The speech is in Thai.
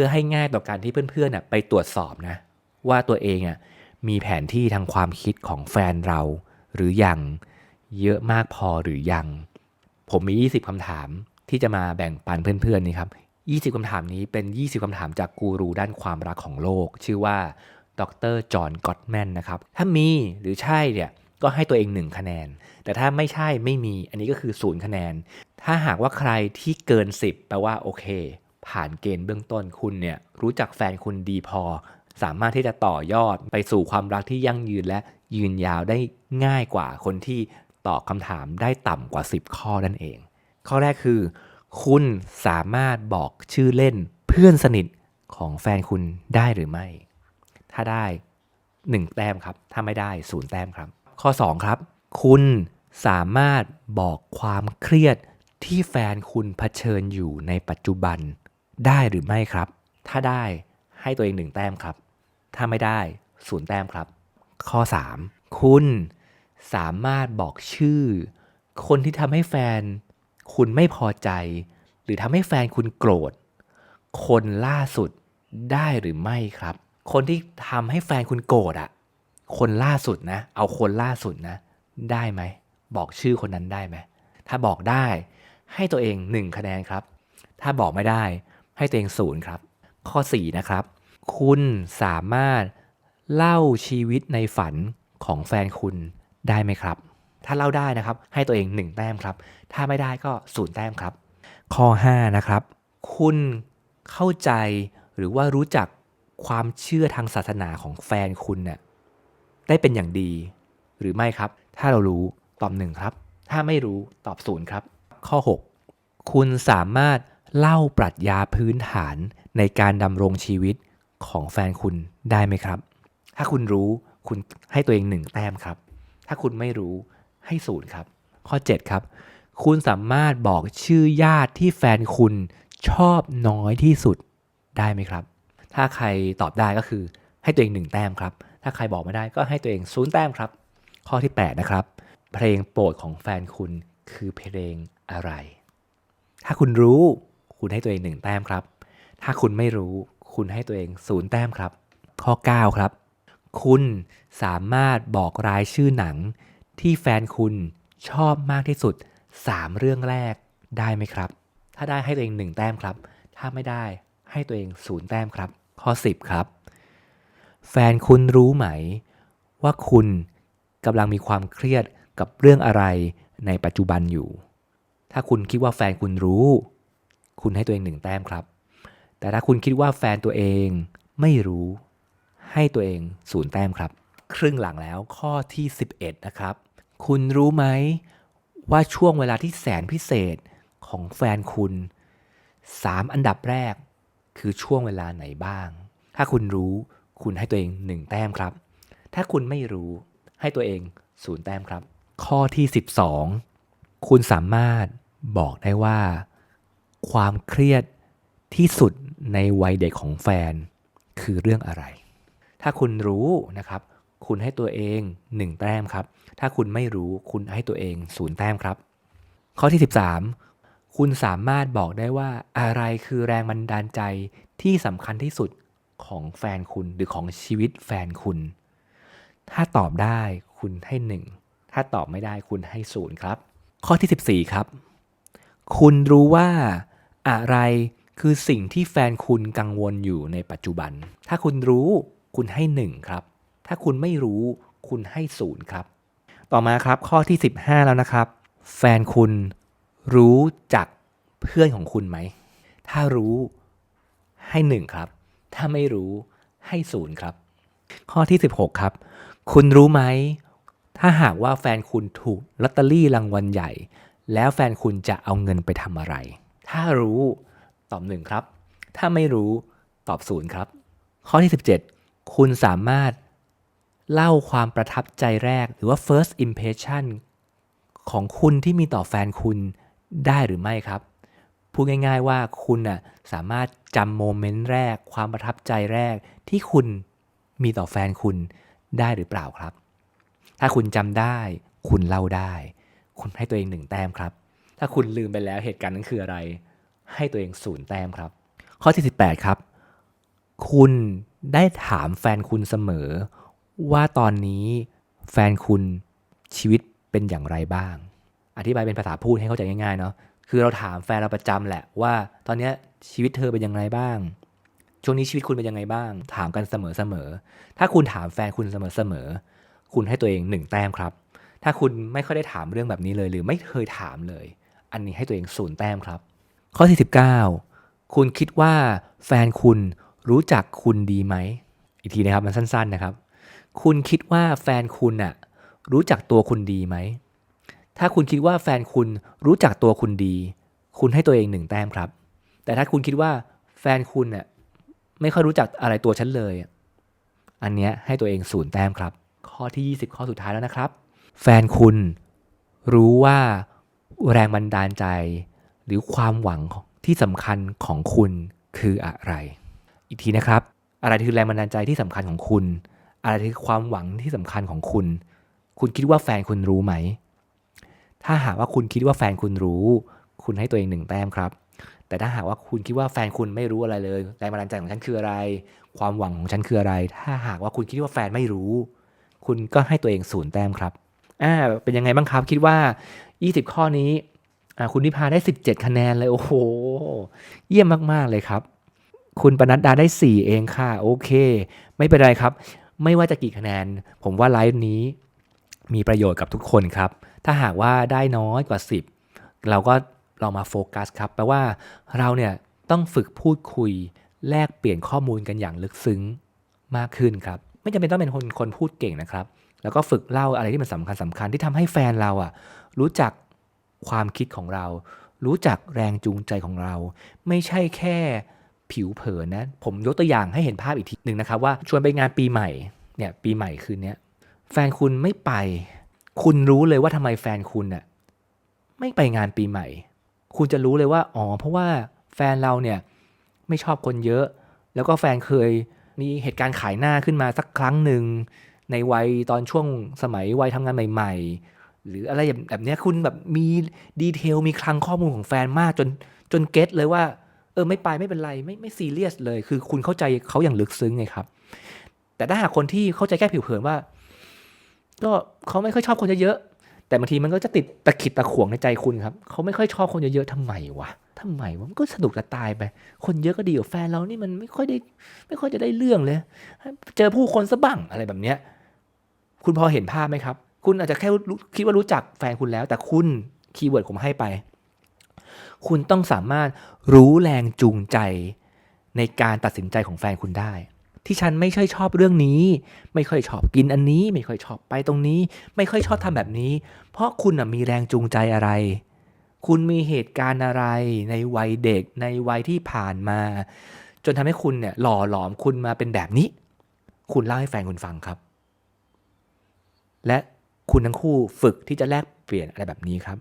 พื่อให้ง่ายต่อการที่เพื่อนๆน่ะไปตรวจสอบนะ ว่าตัวเองอะมีแผนที่ทางความคิดของแฟนเรา หรือยังเยอะมากพอหรือยัง ผมมี 20คำถามที่จะมาแบ่งปันเพื่อนๆนี่ครับ 20คำถามนี้เป็น 20คำถามจากกูรูด้านความรักของโลก ชื่อว่าดรจอห์นก็อตแมนนะครับถ้ามีหรือใช่เนี่ยก็ให้ตัวเอง 1 คะแนน แต่ถ้าไม่ใช่ไม่มีอันนี้ก็คือศูนย์คะแนน ถ้าหากว่าใครที่เกิน 10 แปลว่าโอเค ผ่านเกณฑ์เบื้องต้นคุณเนี่ยรู้จักแฟนคุณดีพอ สามารถที่จะต่อยอดไปสู่ความรักที่ยั่งยืนและยืนยาวได้ง่ายกว่าคนที่ตอบคำถามได้ต่ำกว่า 10 ข้อนั่นเอง ข้อแรกคือ คุณสามารถบอกชื่อเล่นเพื่อนสนิทของแฟนคุณได้หรือไม่ ถ้าได้ 1 แต้มครับ ถ้าไม่ได้ศูนย์แต้มครับ ข้อ 2 ครับ คุณสามารถบอกความเครียดที่แฟนคุณเผชิญอยู่ในปัจจุบัน ได้หรือไม่ครับ ถ้าได้ให้ตัวเองหนึ่งแต้มครับ ถ้าไม่ได้ศูนย์แต้มครับ ข้อ 3 คุณสามารถบอกชื่อ คนที่ทำให้แฟน คุณไม่พอใจ หรือทำให้แฟนคุณโกรธ คนล่าสุดได้หรือไม่ครับ คนที่ทำให้แฟนคุณโกรธอะคนล่าสุดนะ เอาคนล่าสุดนะ ได้ไหม บอกชื่อคนนั้นได้ไหม ถ้าบอกได้ให้ตัวเอง 1 คะแนนครับ ถ้าบอกไม่ได้ ให้ตัวเองศูนย์ครับ ข้อ 4 นะครับ คุณสามารถเล่าชีวิตในฝันของแฟนคุณได้ไหมครับ ถ้าเล่าได้นะครับ ให้ตัวเอง 1 แต้มครับ ถ้าไม่ได้ก็ศูนย์แต้มครับ ข้อ 5 นะครับ คุณเข้าใจหรือว่ารู้จักความเชื่อทางศาสนาของแฟนคุณเนี่ยได้เป็นอย่างดี หรือไม่ครับ ถ้าเรารู้ตอบหนึ่งครับ ถ้าไม่รู้ตอบศูนย์ครับ ข้อ 6 คุณสามารถ เล่าปรัชญาพื้นฐานในการดำรงชีวิตของแฟนคุณได้ไหมครับ ถ้าคุณรู้คุณให้ตัวเองหนึ่งแต้มครับ ถ้าคุณไม่รู้ให้ศูนย์ครับ ข้อ 7 ครับ คุณสามารถบอกชื่อญาติที่แฟนคุณชอบน้อยที่สุดได้ไหมครับ ถ้าใครตอบได้ก็คือให้ตัวเองหนึ่งแต้มครับ ถ้าใครบอกไม่ได้ก็ให้ตัวเองศูนย์แต้มครับ ข้อที่ 8 นะครับ เพลงโปรดของแฟนคุณคือเพลงอะไร ถ้าคุณรู้ คุณให้ตัวเองหนึ่งแต้มครับ ถ้าคุณไม่รู้คุณให้ตัวเองศูนย์แต้มครับ ข้อ 9 ครับ คุณสามารถบอกรายชื่อหนัง ที่แฟนคุณชอบมากที่สุด 3 เรื่องแรกได้ไหมครับ ถ้าได้ให้ตัวเอง 1 แต้มครับ ถ้าไม่ได้ให้ตัวเองศูนย์แต้มครับ ข้อ 10 ครับ แฟนคุณรู้ไหม ว่าคุณกำลังมีความเครียดกับเรื่องอะไรในปัจจุบันอยู่ ถ้าคุณคิดว่าแฟนคุณรู้ คุณให้ตัวเองหนึ่งแต้มครับ แต่ถ้าคุณคิดว่าแฟนตัวเองไม่รู้ ให้ตัวเองศูนย์แต้มครับ ครึ่งหลังแล้วข้อที่ 11 นะครับ คุณรู้ไหมว่าช่วงเวลาที่แสนพิเศษของแฟนคุณ 3 อันดับแรก คือช่วงเวลาไหนบ้าง ถ้าคุณรู้คุณให้ตัวเอง 1 แต้มครับ ถ้าคุณไม่รู้ให้ตัวเองศูนย์แต้มครับ ข้อที่ 12 คุณสามารถบอกได้ว่า ความเครียดที่สุดในวัยเด็กของแฟน คือเรื่องอะไร ถ้าคุณรู้นะครับ คุณให้ตัวเอง 1 แต้มครับ ถ้าคุณไม่รู้คุณให้ตัวเองศูนย์แต้มครับ ข้อที่ 13 คุณสามารถบอกได้ว่าอะไรคือแรงบันดาลใจที่สำคัญที่สุดของแฟนคุณหรือของชีวิตแฟนคุณ ถ้าตอบได้คุณให้ 1 ถ้าตอบไม่ได้คุณให้ศูนย์ครับ ข้อที่ 14 ครับ คุณรู้ว่าอะไรคือสิ่งที่แฟนคุณกังวลอยู่ในปัจจุบัน ถ้าคุณรู้คุณให้ 1 ครับ ถ้าคุณไม่รู้คุณให้ศูนย์ครับ ต่อมาครับข้อที่ 15 แล้วนะครับ แฟนคุณรู้จักเพื่อนของคุณไหม ถ้ารู้ให้ 1 ครับ ถ้าไม่รู้ให้ศูนย์ครับ ข้อที่ 16 ครับ คุณรู้ไหม ถ้าหากว่าแฟนคุณถูกลอตเตอรี่รางวัลใหญ่ แล้วแฟนคุณจะเอาเงินไปทำอะไร ถ้ารู้ตอบ1ครับ ถ้าไม่รู้ตอบศูนย์ครับ ข้อที่ 17 คุณสามารถเล่าความประทับใจแรกหรือว่า first impression ของคุณที่มีต่อแฟนคุณได้หรือไม่ครับ พูดง่ายๆว่าคุณน่ะสามารถจำโมเมนต์แรก ความประทับใจแรกที่คุณมีต่อแฟนคุณได้หรือเปล่าครับ ถ้าคุณจำได้ คุณเล่าได้ คุณให้ตัวเองหนึ่งแต้มครับ ถ้าคุณลืมไปแล้วเหตุการณ์นั้นคืออะไร ให้ตัวเองศูนย์แต้มครับ ข้อที่18ครับ คุณได้ถามแฟนคุณเสมอ ว่าตอนนี้แฟนคุณชีวิตเป็นอย่างไรบ้าง อธิบายเป็นภาษาพูดให้เข้าใจง่ายๆเนาะคือเราถามแฟนเราประจำแหละว่า ตอนนี้ชีวิตเธอเป็นยังไงบ้าง ช่วงนี้ชีวิตคุณเป็นยังไงบ้าง ถามกันเสมอๆถ้าคุณถามแฟนคุณเสมอๆคุณให้ตัวเองหนึ่งแต้มครับ ถ้าคุณไม่ค่อยได้ถามเรื่องแบบนี้เลย หรือไม่เคยถามเลย อันนี้ให้ตัวเองศูนย์แต้มครับ ข้อที่19 คุณคิดว่าแฟนคุณรู้จักคุณดีไหม อีกทีนะครับมันสั้น ๆนะครับ คุณคิดว่าแฟนคุณน่ะรู้จักตัวคุณดีไหม ถ้าคุณคิดว่าแฟนคุณรู้จักตัวคุณดี คุณให้ตัวเองหนึ่งแต้มครับ แต่ถ้าคุณคิดว่าแฟนคุณน่ะไม่ค่อยรู้จักอะไรตัวฉันเลย อันเนี้ยให้ตัวเองศูนย์แต้มครับ ข้อที่ 20 ข้อสุดท้ายแล้วนะครับ แฟนคุณรู้ว่าแรงบันดาลใจ หรือความหวังที่สำคัญของคุณคืออะไร อีกทีนะครับ อะไรคือแรงบันดาลใจที่สำคัญของคุณ อะไรคือความหวังที่สำคัญของคุณ คุณคิดว่าแฟนคุณรู้ไหม ถ้าหากว่าคุณคิดว่าแฟนคุณรู้ คุณให้ตัวเองหนึ่งแต้มครับ แต่ถ้าหากว่าคุณคิดว่าแฟนคุณไม่รู้อะไรเลย แรงบันดาลใจของฉันคืออะไร ความหวังของฉันคืออะไร ถ้าหากว่าคุณคิดว่าแฟนไม่รู้ คุณก็ให้ตัวเองศูนย์แต้มครับ อ่าเป็นยังไงบ้างครับ คิดว่า 20 ข้อนี้คุณนิพาได้ 17 คะแนนเลยโอ้โห เยี่ยมมาก ๆ เลยครับ คุณปนัดดาได้ 4 เองค่ะ โอเค ไม่เป็นไรครับ ไม่ว่าจะกี่คะแนน ผมว่าไลฟ์นี้มีประโยชน์กับทุกคนครับ ถ้าหากว่าได้น้อยกว่า 10 เราก็ลองมาโฟกัสครับแปลว่าเราเนี่ยต้องฝึกพูดคุยแลกเปลี่ยนข้อมูลกันอย่างลึกซึ้งมากขึ้นครับ ไม่จำเป็นต้องเป็นคนคนพูดเก่งนะครับ แล้วก็ฝึกเล่าอะไรที่มันสำคัญสำคัญที่ทำให้แฟนเราอะรู้จักความคิดของเรา รู้จักแรงจูงใจของเรา ไม่ใช่แค่ผิวเผินนะ ผมยกตัวอย่างให้เห็นภาพอีกทีหนึ่งนะครับว่าชวนไปงานปีใหม่เนี่ยปีใหม่คืนนี้แฟนคุณไม่ไป คุณรู้เลยว่าทำไมแฟนคุณน่ะไม่ไปงานปีใหม่ คุณจะรู้เลยว่าอ๋อเพราะว่าแฟนเราเนี่ยไม่ชอบคนเยอะ แล้วก็แฟนเคยมีเหตุการณ์ขายหน้าขึ้นมาสักครั้งหนึ่ง ในวัยตอนช่วงสมัยวัยทำงานใหม่ ๆ หรืออะไรแบบนี้คุณแบบมีดีเทลมีคลังข้อมูลของแฟนมากจนจนเก็ตเลยว่า เออไม่ไปไม่เป็นไรไม่ไม่ซีเรียสเลย คือคุณเข้าใจเขาอย่างลึกซึ้งไงครับ แต่ถ้าหากคนที่เข้าใจแค่ผิวเผินว่า ก็เขาไม่ค่อยชอบคนเยอะๆแต่บางทีมันก็จะติดตะขิดตะขวงในใจคุณครับเขาไม่ค่อยชอบคนเยอะๆทำไมวะทำไมวะมันก็สนุกจะตายไป คนเยอะก็ดีกว่าแฟนเรานี่มันไม่ค่อยได้ ไม่ค่อยจะได้เรื่องเลย เจอผู้คนซะบ้างอะไรแบบเนี้ย คุณพอเห็นภาพไหมครับ คุณอาจจะแค่คิดว่ารู้จักแฟนคุณแล้ว แต่คุณคีย์เวิร์ดผมให้ไป คุณต้องสามารถรู้แรงจูงใจในการตัดสินใจของแฟนคุณได้ ที่ฉันไม่ค่อยชอบเรื่องนี้ ไม่ค่อยชอบกินอันนี้ ไม่ค่อยชอบไปตรงนี้ ไม่ค่อยชอบทำแบบนี้ เพราะคุณมีแรงจูงใจอะไร คุณมีเหตุการณ์อะไร ในวัยเด็กในวัยที่ผ่านมา จนทำให้คุณเนี่ยหล่อหลอมคุณมาเป็นแบบนี้ คุณเล่าให้แฟนคุณฟังครับ และคุณทั้งคู่ฝึกที่จะแลกเปลี่ยนอะไรแบบนี้ครับ